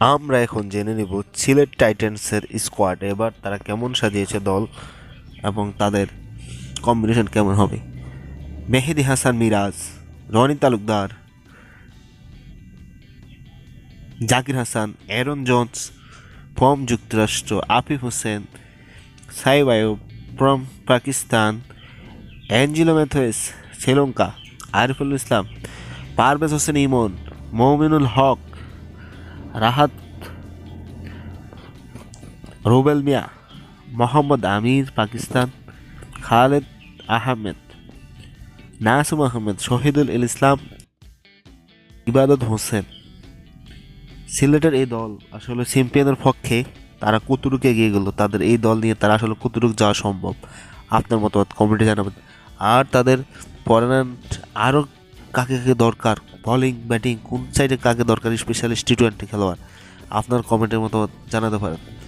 আমরা এখন জেনে নেব সিলেট টাইটান্সের স্কোয়াড। এবার তারা কেমন সাজিয়েছে দল এবং তাদের কম্বিনেশন কেমন হবে? Mehedi Hasan Miraz, Rony Talukdar, Zakir Hasan Aaron Jones, from যুক্তরাষ্ট্র, Afif Hossain, Saim Ayub from Pakistan Angelo Mathews, Sri Lanka, Ariful Islam, Parvez Hossain Emon, Mominul Haque Rahat, Rubel Mia, Mohammad Amir, Pakistan, Khaled Ahmed, Nasum Ahmed, Shahidul Islam, Ebadot Hossain. সিলেটের এই দল আসলে চ্যাম্পিয়নের পক্ষে তারা কতটুকু এগিয়ে গেল, তাদের এই দল নিয়ে তারা আসলে কতটুকু যাওয়া সম্ভব, আপনার মতামত কমেন্টে জানাবেন। আর তাদের পরেন্ট আরও কাকে কাকে দরকার বোলিং ব্যাটিং কোন সাইডে কাকে দরকার স্পেশালিস্ট টি টোয়েন্টি খেলোয়াড়? আপনার কমেন্টের মতো জানাতে পারেন।